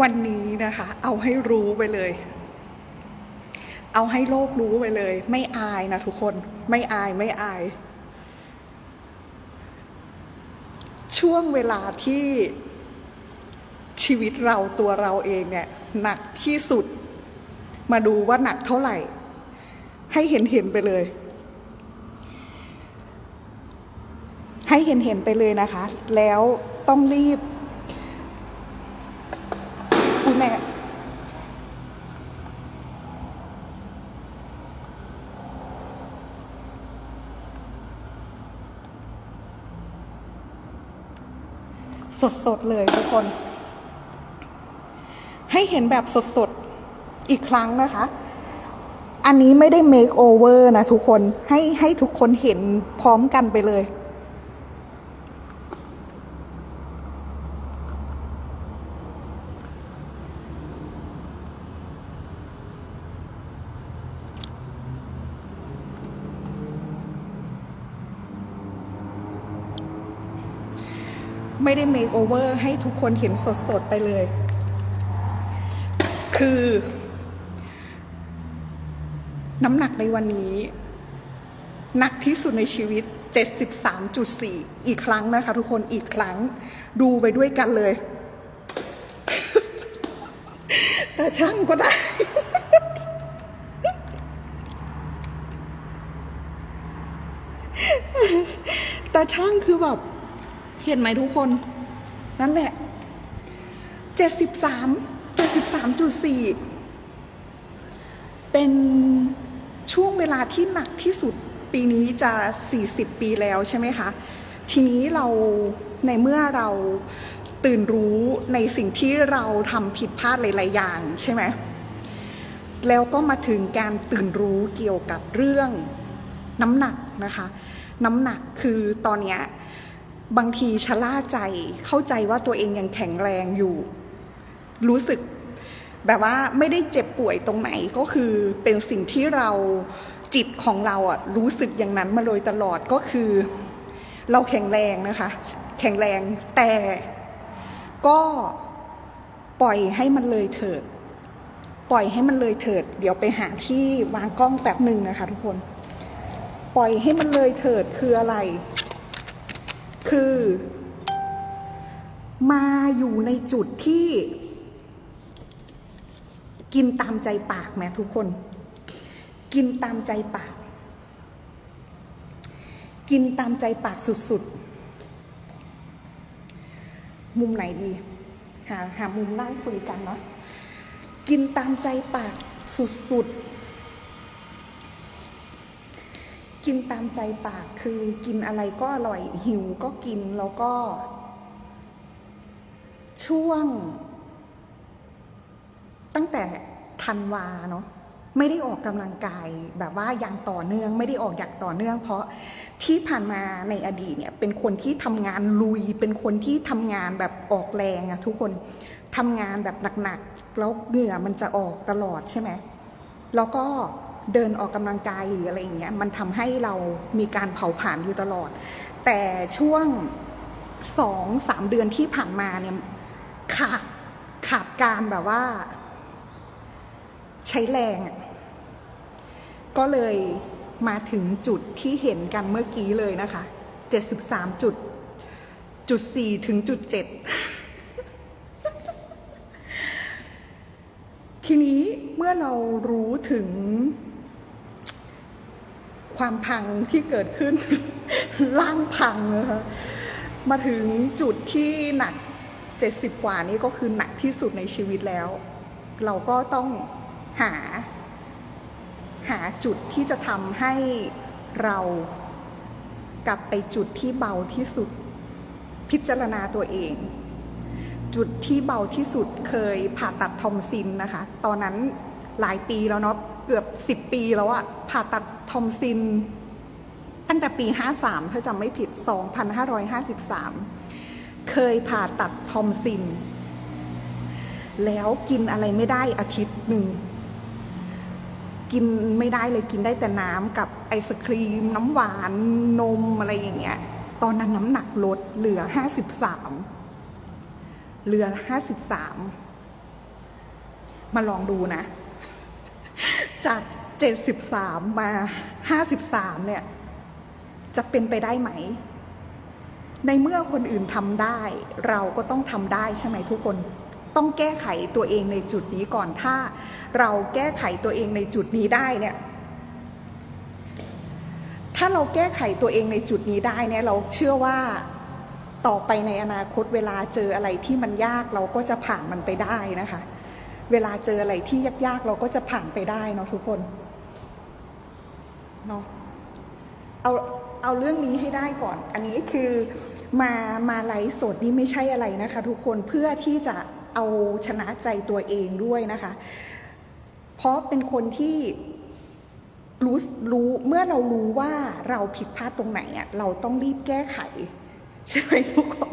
วันนี้นะคะ เอาให้รู้ไปเลย เอาให้โลกรู้ไปเลย ไม่อายนะทุกคนไม่อายไม่อาย ช่วงเวลาที่ชีวิตเราตัวเราเองเนี่ยหนักที่สุด มาดูว่าหนักเท่าไหร่ ให้เห็นเห็นไปเลย ให้เห็นเห็นไปเลยนะคะ แล้วต้องรีบคุณแม่ สดๆเลยทุกคน ให้เห็นแบบสดๆอีกครั้งนะคะ อันนี้ไม่ได้ make over นะทุกคนให้ให้ทุกคนเห็นพร้อมกันไปเลย ไม่ได้ make over ให้ทุกคนเห็นสดๆไปเลย คือ น้ำหนักในวันนี้หนักที่สุดในชีวิต 73.4 อีกครั้งนะคะทุกคนอีกครั้งดูไปด้วยกันเลย แต่ช่างก็ได้ แต่ช่างคือแบบ เห็นไหมทุกคน นั่นแหละ73 73.4เป็นช่วงเวลาที่หนักที่สุดปีนี้จะ 40 ปีแล้วใช่ไหมคะ ทีนี้เราในเมื่อเราตื่นรู้ในสิ่งที่เราทำผิดพลาดหลาย ๆ อย่างใช่ไหม แล้วก็มาถึงการตื่นรู้เกี่ยวกับเรื่องน้ำหนักนะคะ น้ำหนักคือตอนเนี้ย บางทีชะล่าใจเข้าใจว่าตัวเองยังแข็งแรงอยู่ รู้สึกแบบว่าไม่ได้เจ็บป่วยตรงไหนก็คือเป็นสิ่งที่เราจิตของเราอะรู้สึกอย่างนั้นมาโดยตลอดก็คือ เราแข็งแรงนะคะ แข็งแรงแต่ก็ปล่อยให้มันเลยเถิด ปล่อยให้มันเลยเถิด เดี๋ยวไปหาที่วางกล้องแป๊บหนึ่งนะคะ ทุกคน ปล่อยให้มันเลยเถิดคืออะไร คือ มาอยู่ในจุดที่ กินตามใจปากแม้ทุกคน กินตามใจปาก กินตามใจปากสุดๆ มุมไหนดี หาหามุมนั่งคุยกันเนาะกินตามใจปากสุดๆ กินตามใจปากคือกินอะไรก็อร่อยหิวก็กินแล้วก็ ช่วง ตั้งแต่ธันวาเนาะไม่ได้ออกกำลังกายแบบว่าอย่างต่อเนื่อง ไม่ได้ออกอย่างต่อเนื่อง เพราะที่ผ่านมาในอดีตเนี่ย เป็นคนที่ทำงานลุย เป็นคนที่ทำงานแบบออกแรงอะทุกคนทำงานแบบหนักๆแล้วเหงื่อมันจะออกตลอดใช่ไหมแล้วก็ เดินออกกำลังกายหรืออะไรอย่างเงี้ยมันทำให้เรามีการเผาผลาญอยู่ตลอด แต่ช่วงสองสามเดือนที่ผ่านมาเนี่ยขาดขาดการแบบว่า ใช้แรงก็เลยมาถึงจุดที่เห็นกันเมื่อกี้เลยนะคะ73จุดจุด4ถึงจุด7ทีนี้เมื่อเรารู้ถึง ความพังที่เกิดขึ้น ร่างพังนะคะมาถึงจุดที่หนัก70กว่านี้ก็คือหนักที่สุดในชีวิตแล้ว เราก็ต้องหา หาจุดที่จะทำให้เรากลับไปจุดที่เบาที่สุด พิจารณาตัวเอง จุดที่เบาที่สุดเคยผ่าตัดทอมซินนะคะ ตอนนั้นหลายปีแล้วเนาะเกือบ 10 ปีแล้วอะผ่าตัดทอมซิน ตั้งแต่ปี 53 ถ้าจำไม่ผิด 2553 เคยผ่าตัดทอมซิน แล้วกินอะไรไม่ได้อาทิตย์หนึ่ง กินไม่ได้เลยกินได้แต่น้ำกับไอศครีม น้ำหวานนมอะไรอย่างเงี้ย ตอนนั้นน้ำหนักลดเหลือ 53 เหลือ 53 มาลองดูนะ จาก 73 มา 53 เนี่ย จะเป็นไปได้ไหม ในเมื่อคนอื่นทำได้ เราก็ต้องทำได้ใช่ไหมทุกคน ต้องแก้ไขตัวเองในจุดนี้ก่อนถ้า เราแก้ไขตัวเองในจุดนี้ได้เนี่ย ถ้าเราแก้ไขตัวเองในจุดนี้ได้เนี่ย เราเชื่อว่าต่อไปในอนาคตเวลาเจออะไรที่มันยากเราก็จะผ่านมันไปได้นะคะ เวลาเจออะไรที่ยากๆ เราก็จะผ่านไปได้เนาะทุกคนเนาะเอาเอาเรื่องนี้ให้ได้ก่อน อันนี้คือมามาไลฟ์สดนี่ไม่ใช่อะไรนะคะ ทุกคนเพื่อที่จะเอาชนะใจตัวเองด้วยนะคะ เพราะเป็นคนที่รู้รู้เมื่อเรารู้ว่าเราผิดพลาดตรงไหนอะเราต้องรีบแก้ไข ใช่ไหมทุกคน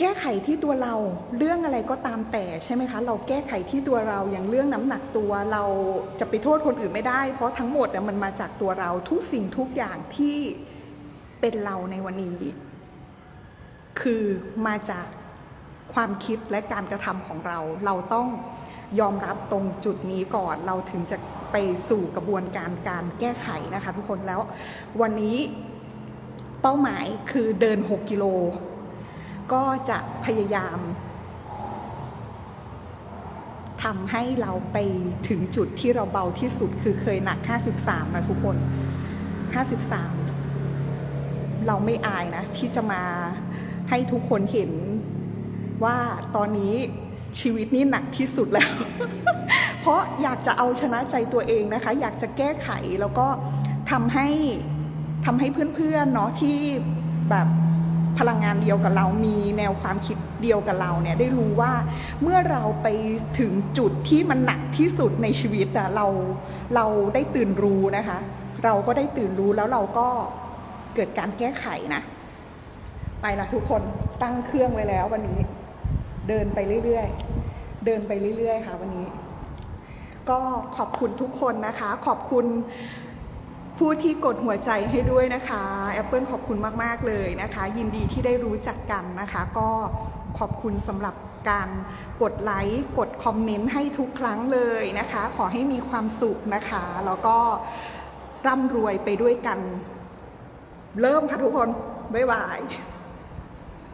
แก้ไขที่ตัวเราเรื่องอะไรก็ตามแต่ใช่ไหมคะ เราแก้ไขที่ตัวเราอย่างเรื่องน้ำหนักตัวเราจะไปโทษคนอื่นไม่ได้ เพราะทั้งหมดมันมาจากตัวเราทุกสิ่งทุกอย่างที่เป็นเราในวันนี้ คือมาจากความคิดและการกระทำของเรา เราต้องยอมรับตรงจุดนี้ก่อนเราถึงจะไปสู่กระบวนการการแก้ไขนะคะ ทุกคนแล้ววันนี้เป้าหมายคือเดิน 6 กิโล ก็จะพยายามทำให้เราไปถึงจุดที่เราเบาที่สุดคือเคยหนัก 53 นะทุกคน 53 เราไม่อายนะ ที่จะมาให้ทุกคนเห็นว่าตอนนี้ชีวิตนี่หนักที่สุดแล้ว เพราะอยากจะเอาชนะใจตัวเองนะคะ อยากจะแก้ไขแล้วก็ทำให้ทำให้เพื่อนๆเนาะที่แบบ พลังงานเดียวกับเรา มีแนวความคิดเดียวกับเราเนี่ยได้รู้ว่าเมื่อเราไปถึงจุดที่มันหนักที่สุดในชีวิตอะเราเราได้ตื่นรู้นะคะ เราก็ได้ตื่นรู้แล้วเราก็เกิดการแก้ไขนะ ไปละทุกคนตั้งเครื่องไว้แล้ววันนี้ เดินไปเรื่อยๆ เดินไปเรื่อยๆ ค่ะวันนี้ ก็ขอบคุณทุกคนนะคะ ขอบคุณ ผู้ที่กดหัวใจให้ด้วยนะคะ Apple ขอบคุณมาก ๆ เลยนะคะ ยินดีที่ได้รู้จักกันนะคะ ก็ขอบคุณสำหรับการกดไลค์กดคอมเมนต์ให้ทุกครั้งเลยนะคะ ขอให้มีความสุขนะคะ แล้วก็ร่ำรวยไปด้วยกัน เริ่มค่ะทุกคน บ๊ายบาย